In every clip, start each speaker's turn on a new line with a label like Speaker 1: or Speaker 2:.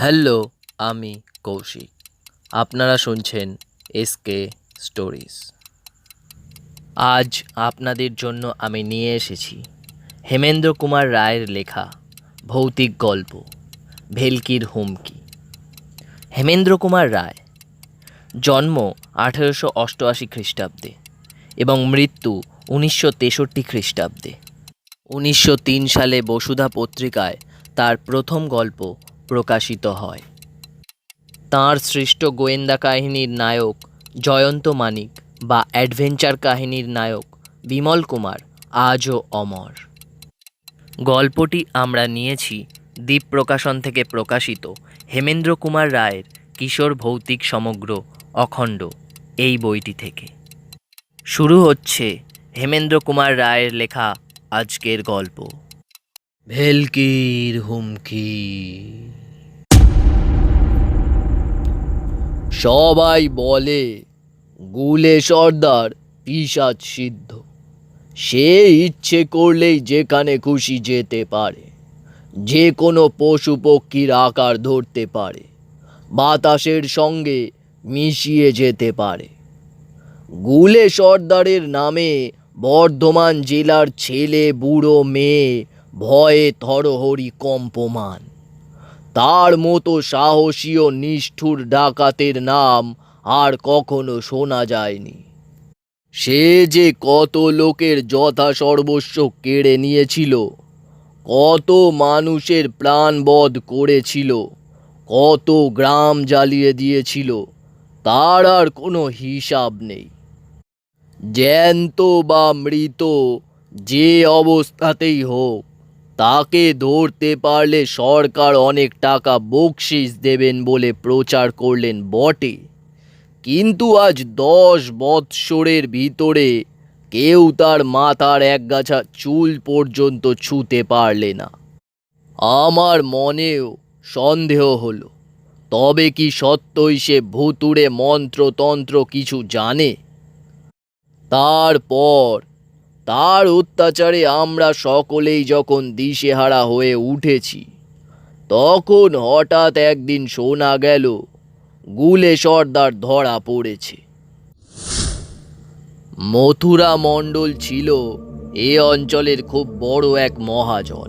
Speaker 1: Hello, আমি কৌশিক। আপনারা শুনছেন এসকে স্টোরিজ। আজ আপনাদের জন্য আমি নিয়ে এসেছি হেমেন্দ্র কুমার রায়ের লেখা ভৌতিক গল্প, ভেলকির হুমকি। হেমেন্দ্র কুমার রায়, জন্ম আঠেরোশো অষ্টআশি খ্রিস্টাব্দে এবং মৃত্যু উনিশশো তেষট্টি খ্রিস্টাব্দে। উনিশশো তিন সালে বসুধা পত্রিকায় তার প্রথম গল্প প্রকাশিত হয়। তাঁর সৃষ্ট গোয়েন্দা কাহিনীর নায়ক জয়ন্ত মানিক বা অ্যাডভেঞ্চার কাহিনীর নায়ক বিমল কুমার আজও অমর। গল্পটি আমরা নিয়েছি দ্বীপ প্রকাশন থেকে প্রকাশিত হেমেন্দ্র কুমার রায়ের কিশোর ভৌতিক সমগ্র অখণ্ড এই বইটি থেকে। শুরু হচ্ছে হেমেন্দ্র কুমার রায়ের লেখা আজকের গল্প। ভেলকির হুমকি। সবাই বলে, গুলে সর্দার পিসাজ সিদ্ধ। সে ইচ্ছে করলেই যেখানে খুশি যেতে পারে। যে কোনো পশু পক্ষীর আকার ধরতে পারে। বাতাসের সঙ্গে মিশিয়ে যেতে পারে। গুলে সর্দারের নামে বর্ধমান জেলার ছেলে, বুড়ো, মেয়ে ভয়ে থরহরি কম্পমান। তার মতো সাহসী ও নিষ্ঠুর ডাকাতের নাম আর কখনো শোনা যায়নি। সে যে কত লোকের যথা সর্বস্ব কেড়ে নিয়েছিল, কত মানুষের প্রাণবধ করেছিল, কত গ্রাম জ্বালিয়ে দিয়েছিল, তার আর কোনো হিসাব নেই। জ্যান্ত বা মৃত যে অবস্থাতেই হোক তাকে ধরতে পারলে সরকার অনেক টাকা বকশিস দেবেন বলে প্রচার করলেন বটে। কিন্তু আজ দশ বৎসরের ভিতরে কেউ তার মাথার এক গাছা চুল পর্যন্ত ছুঁতে পারলে না। আমার মনেও সন্দেহ হলো, তবে কি সত্যই সে ভুতুড়ে মন্ত্রতন্ত্র কিছু জানে? তারপর তার অত্যাচারে আমরা সকলেই যখন দিশেহারা হয়ে উঠেছি, তখন হঠাৎ একদিন শোনা গেল, গুলে সর্দার ধরা পড়েছে। মথুরা মণ্ডল ছিল এ অঞ্চলের খুব বড় এক মহাজন।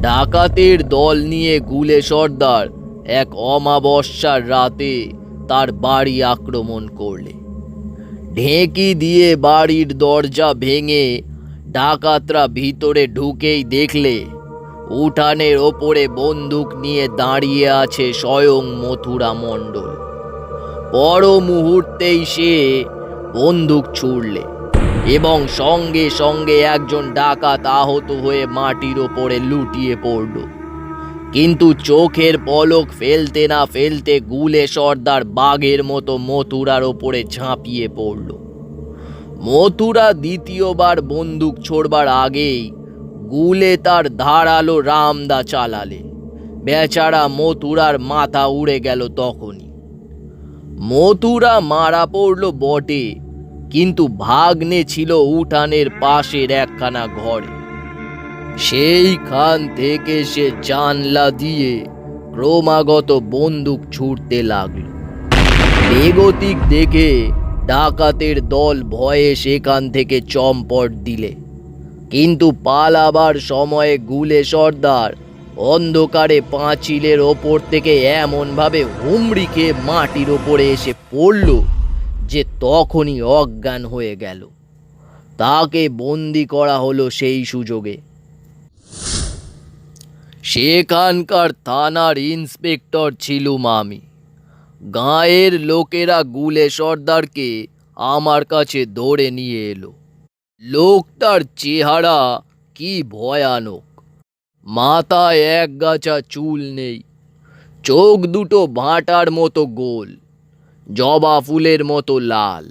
Speaker 1: ডাকাতের দল নিয়ে গুলে সর্দার এক অমাবস্যার রাতে তার বাড়ি আক্রমণ করলে। ঢেঁকি দিয়ে বাড়ির দরজা ভেঙে ডাকাতরা ভিতরে ঢুকেই দেখলে, উঠানের ওপরে বন্দুক নিয়ে দাঁড়িয়ে আছে স্বয়ং মথুরা মণ্ডল। পর মুহূর্তেই সে বন্দুক ছুড়লে এবং সঙ্গে সঙ্গে একজন ডাকাত আহত হয়ে মাটির ওপরে লুটিয়ে পড়ল। কিন্তু চোখের পলক ফেলতে না ফেলতে গুলে সর্দার বাঘের মতো মথুরার ওপরে ঝাঁপিয়ে পড়ল। মথুরা দ্বিতীয়বার বন্দুক ছোড়বার আগেই গুলে তার ধারালো রামদা চালালে। বেচারা মথুরার মাথা উড়ে গেল তখনই। মথুরা মারা পড়ল বটে, কিন্তু ভাগ্নে ছিল উঠানের পাশের একখানা ঘরে। সেইখান থেকে সে জানলা দিয়ে ক্রমাগত বন্দুক ছুটতে লাগল। বেগতিক দেখে ডাকাতের দল ভয়ে সেখান থেকে চম্পট দিলে। কিন্তু পালাবার সময়ে গুলে সর্দার অন্ধকারে পাঁচিলের ওপর থেকে এমনভাবে হুমড়ি খেয়ে মাটির ওপরে এসে পড়ল যে তখনই অজ্ঞান হয়ে গেল। তাকে বন্দি করা হলো সেই সুযোগে। সেখানকার থানার ইন্সপেক্টর ছিলুম আমি। গাঁয়ের লোকেরা গুলে সর্দারকে আমার কাছে ধরে নিয়ে এলো। লোকটার চেহারা কি ভয়ানক। মাথায় এক গাছা চুল নেই, চোখ দুটো ভাঁটার মতো গোল, জবা ফুলের মতো লাল,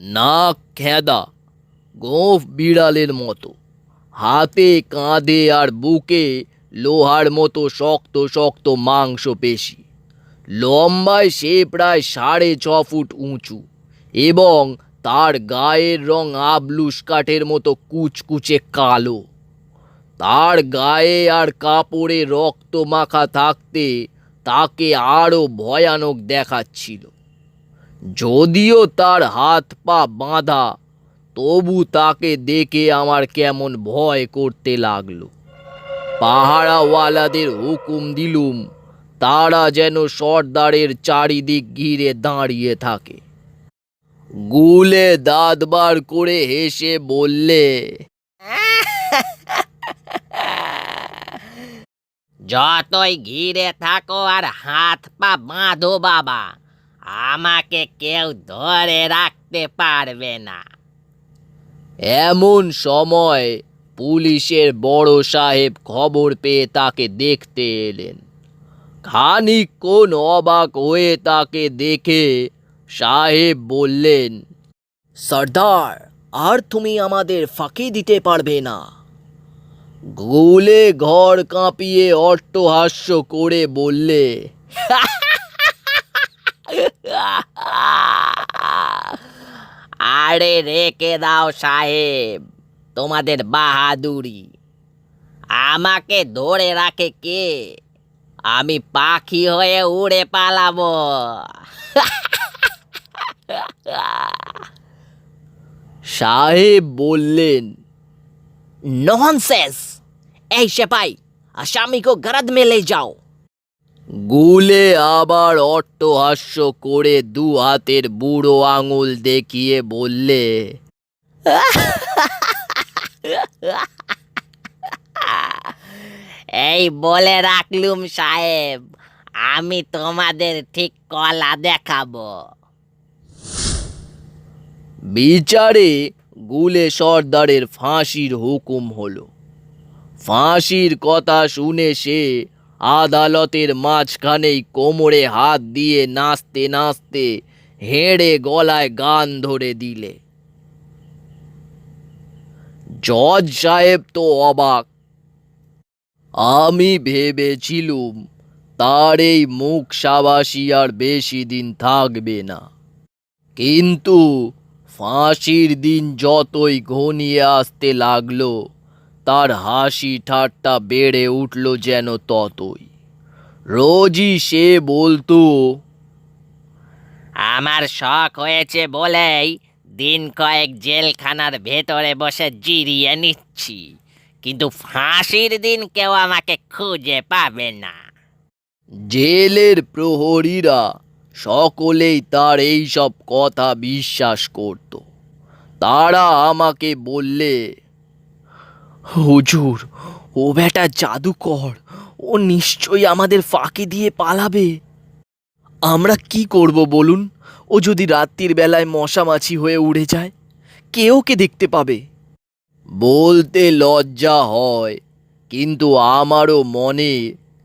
Speaker 1: নাক খেদা, গোঁফ বিড়ালের মতো, হাতে কাঁধে আর বুকে লোহার মতো শক্ত শক্ত মাংস পেশি। লম্বায় সে প্রায় সাড়ে ছ ফুট উঁচু এবং তার গায়ের রং আবলুস কাঠের মতো কুচকুচে কালো। তার গায়ে আর কাপড়ে রক্ত মাখা থাকতে তাকে আরও ভয়ানক দেখাচ্ছিল। যদিও তার হাত পা বাঁধা, তবু তাকে দেখে আমার কেমন ভয় করতে লাগল। পাহারাওয়ালাদের হুকুম দিলুম তারা যেন সর্দারের চারিদিক ঘিরে দাঁড়িয়ে থাকে। গুলে দাঁত বার করে হেসে বললে
Speaker 2: যতই ঘিরে থাকো আর হাত পা বাঁধো বাবা আমাকে কেউ ধরে রাখতে পারবে না।
Speaker 1: এমন সময় পুলিশের বড় সাহেব খবর পেয়ে তাকে দেখতে এলেন। খানিকক্ষণ অবাক হয়ে তাকে দেখে সাহেব বললেন, সর্দার, আর তুমি আমাদের ফাঁকি দিতে পারবে না। গুলে ঘর কাঁপিয়ে অট্টহাস্য করে বললে,
Speaker 2: আরে রেখে দাও সাহেব। তোমাদের বাহাদুরি। আমাকে ধরে রাখে কে? আমি পাখি হয়ে উড়ে পালাবো।
Speaker 1: সাহেব বললেন,
Speaker 2: ননসেন্স, এই সেপাই আসামিকে গরদ মেলে যাও।
Speaker 1: গুলে আবার অট্টহাস্য করে দু হাতের বুড়ো আঙুল দেখিয়ে বললে
Speaker 2: এই বলে রাখলুম সাহেব, আমি তোমাদের ঠিক কলা দেখাবো।
Speaker 1: বিচারে গুলে সর্দারের ফাঁসির হুকুম হলো। ফাঁসির কথা শুনে সে আদালতের মাঝখানেই কোমরে হাত দিয়ে নাচতে নাচতে হেঁড়ে গলায় গান ধরে দিলে। জজ সাহেব তো অবাক। আমি ভেবেছিলুম তার এই মুখ সাবাসী আর বেশি দিন থাকবে না। কিন্তু ফাঁসির দিন যতই ঘনিয়ে আসতে লাগল, তার হাসি ঠাট্টা বেড়ে উঠল যেন ততই। রোজই সে বলতো,
Speaker 2: আমার শখ হয়েছে বলেই দিন কয়েক জেলখানার ভেতরে বসে জিরিয়ে নিচ্ছি, কিন্তু ফাঁসির দিন কেউ আমাকে খুঁজে পাবে না।
Speaker 1: জেলের প্রহরীরা সকলেই তার এই সব কথা বিশ্বাস করত। তারা আমাকে বললে, হুজুর, ও বেটা জাদুকর, ও নিশ্চয়ই আমাদের ফাঁকি দিয়ে পালাবে। আমরা কি করব বলুন? ও যদি রাত্রির বেলায় মশামাছি হয়ে উড়ে যায়, কেউ কে দেখতে পাবে? বলতে লজ্জা হয়, কিন্তু আমারও মনে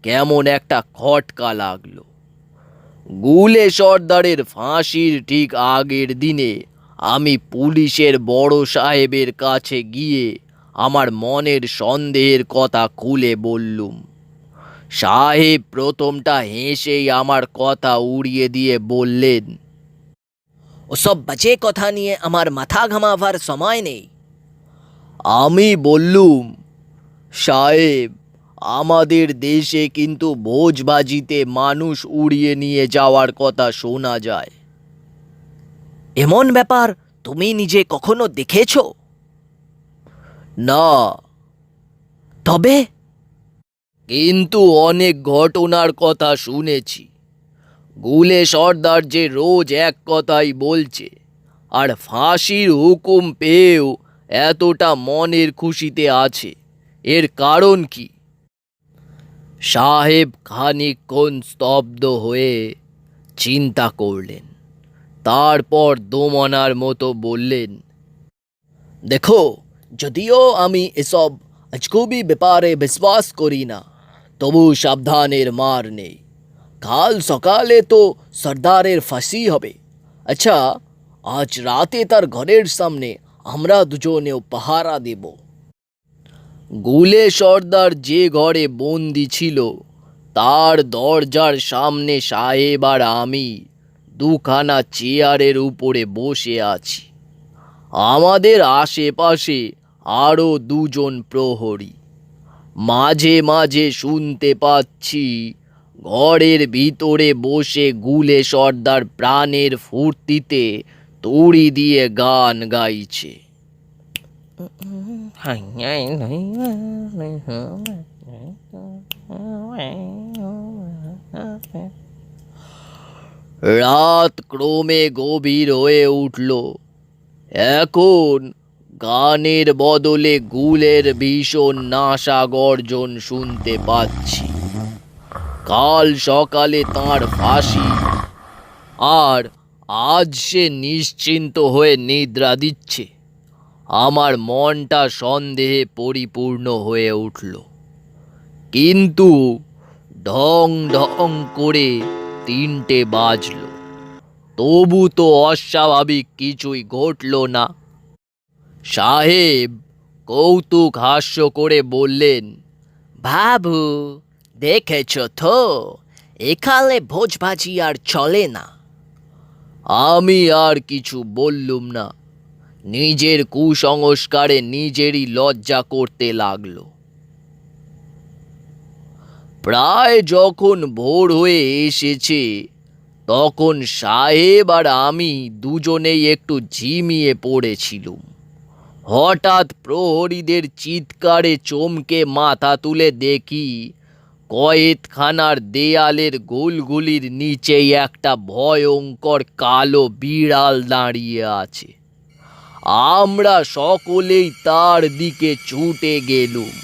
Speaker 1: কেমন একটা খটকা লাগল। গুলে সর্দারের ফাঁসির ঠিক আগের দিনে আমি পুলিশের বড় সাহেবের কাছে গিয়ে আমার মনের সন্দেহের কথা খুলে বললুম। সাহেব প্রথমটা হেসেই আমার কথা উড়িয়ে দিয়ে বললেন ওসব বাজে কথা নিয়ে আমার মাথা ঘামাবার সময় নেই। আমি বললুম, সাহেব, আমাদের দেশে কিন্তু ভোজবাজিতে মানুষ উড়িয়ে নিয়ে যাওয়ার কথা শোনা যায়। এমন ব্যাপার তুমি নিজে কখনো দেখেছ? না। তবে? কিন্তু অনেক ঘটনার কথা শুনেছি। গুলে সর্দার যে রোজ এক কথাই বলছে, আর ফাঁসির হুকুম পেয়েও এতটা মনের খুশিতে আছে। এর কারণ কি? সাহেব খানিকক্ষণ স্তব্ধ হয়ে চিন্তা করলেন। তারপর দোমনার মতো বললেন, দেখো, যদিও আমি এসব আজকুবি ব্যাপারে বিশ্বাস করি না, তবু সাবধানের মার নেই। কাল সকালে তো সর্দারের ফাঁসি হবে। আচ্ছা আজ রাতে তার ঘরের সামনে আমরা দুজনেও পাহারা দেব। গুলে সর্দার যে ঘরে বন্দি ছিল, তার দরজার সামনে সাহেব আর আমি দুখানা চেয়ারের উপরে বসে আছি। আমাদের আশেপাশে আরও দুজন প্রহরী। মাঝে মাঝে শুনতে পাচ্ছি ঘরের ভিতরে বসে গুলে সর্দার প্রাণের ফুর্তিতে তড়ি দিয়ে গান গাইছে। রাত ক্রমে গভীর হয়ে উঠল। এখন গানের বদলে গুলের ভীষণ নাশা গর্জন শুনতে পাচ্ছি। কাল সকালে তার ফাঁসি। আর আজ সে নিশ্চিন্ত হয়ে নিদ্রা দিচ্ছে। আমার মনটা সন্দেহে পরিপূর্ণ হয়ে উঠল। কিন্তু ঢং ঢং করে তিনটে বাজল। তবু তো অস্বাভাবিক কিছুই ঘটল না। সাহেব কৌতুক হাস্য করে বললেন,
Speaker 2: বাবু দেখেছ তো? এখানে ভোজভাজি আর চলে না।
Speaker 1: আমি আর কিছু বললুম না। নিজের কুসংস্কারে নিজেরই লজ্জা করতে লাগল। প্রায় যখন ভোর হয়ে এসেছে, তখন সাহেব আর আমি দুজনেই একটু ঝিমিয়ে পড়েছিলুম। হঠাৎ প্রহরীদের চিৎকারে চমকে মাথা তুলে দেখি কয়েতখানার দেয়ালের গোলগুলির নিচেই একটা ভয়ঙ্কর কালো বিড়াল দাঁড়িয়ে আছে। আমরা সকলেই তার দিকে ছুটে গেলুম।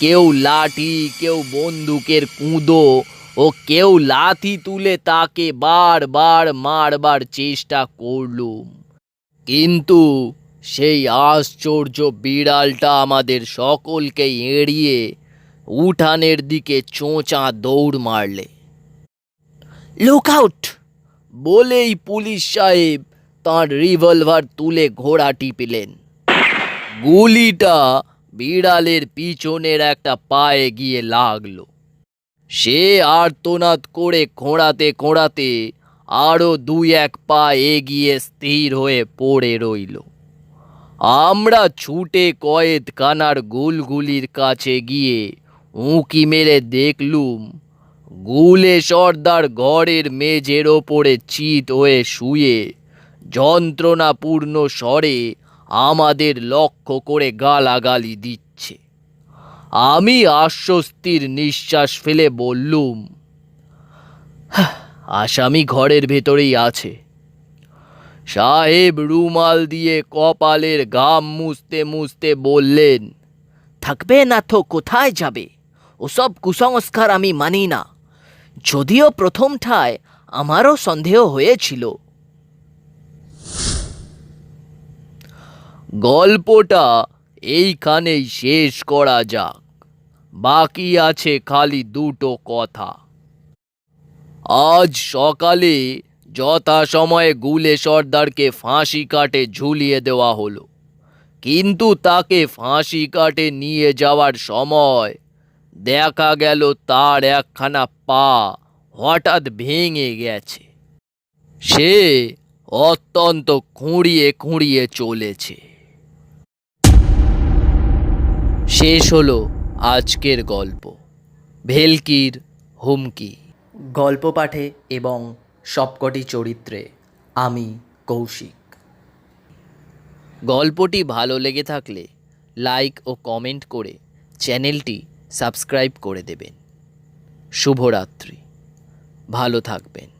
Speaker 1: কেউ লাঠি, কেউ বন্দুকের কুঁদো ও কেউ লাথি তুলে তাকে বারবার মারবার চেষ্টা করলুম। কিন্তু সেই আশ্চর্য বিড়ালটা আমাদের সকলকে এড়িয়ে উঠানের দিকে চোঁচা দৌড় মারলে। Look out! বলেই পুলিশ সাহেব তাঁর রিভলভার তুলে ঘোড়া টিপিলেন। গুলিটা বিড়ালের পিছনের একটা পায়ে গিয়ে লাগল। সে আর্তনাদ করে খোঁড়াতে খোঁড়াতে আরও দুই এক পা এগিয়ে স্থির হয়ে পড়ে রইল। আমরা ছুটে কয়েদখানার গুলগুলির কাছে গিয়ে উঁকি মেরে দেখলুম। গুলে সর্দার ঘরের মেঝের ওপরে চিত হয়ে শুয়ে। যন্ত্রণাপূর্ণ স্বরে আমাদের লক্ষ্য করে গালাগালি দিচ্ছে। আমি আশ্বস্তির নিঃশ্বাস ফেলে বললুম আসামি ঘরের ভেতরেই আছে। সাহেব রুমাল দিয়ে কপালের ঘাম মুছতে মুছতে বললেন,
Speaker 2: থাকবে না তো, কোথায় যাবে? ওসব কুসংস্কার আমি মানি না। যদিও প্রথমটায় আমারও সন্দেহ হয়েছিল।
Speaker 1: গল্পটা এইখানেই শেষ করা যাক। বাকি আছে খালি দুটো কথা। আজ সকালে যথাসময়ে গুলে সর্দারকে ফাঁসি কাটে ঝুলিয়ে দেওয়া হলো। কিন্তু তাকে ফাঁসি কাটে নিয়ে যাওয়ার সময় দেখা গেল তার একখানা পা হঠাৎ ভেঙে গেছে। সে অত্যন্ত খুঁড়িয়ে খুঁড়িয়ে চলেছে। শেষ হলো আজকের গল্প। ভেলকির হুমকি।
Speaker 3: গল্প পাঠে এবং সবকটি চরিত্রে আমি কৌশিক।
Speaker 1: গল্পটি ভালো লেগে থাকলে লাইক ও কমেন্ট করে চ্যানেলটি সাবস্ক্রাইব করে দেবেন। শুভরাত্রি। ভালো থাকবেন।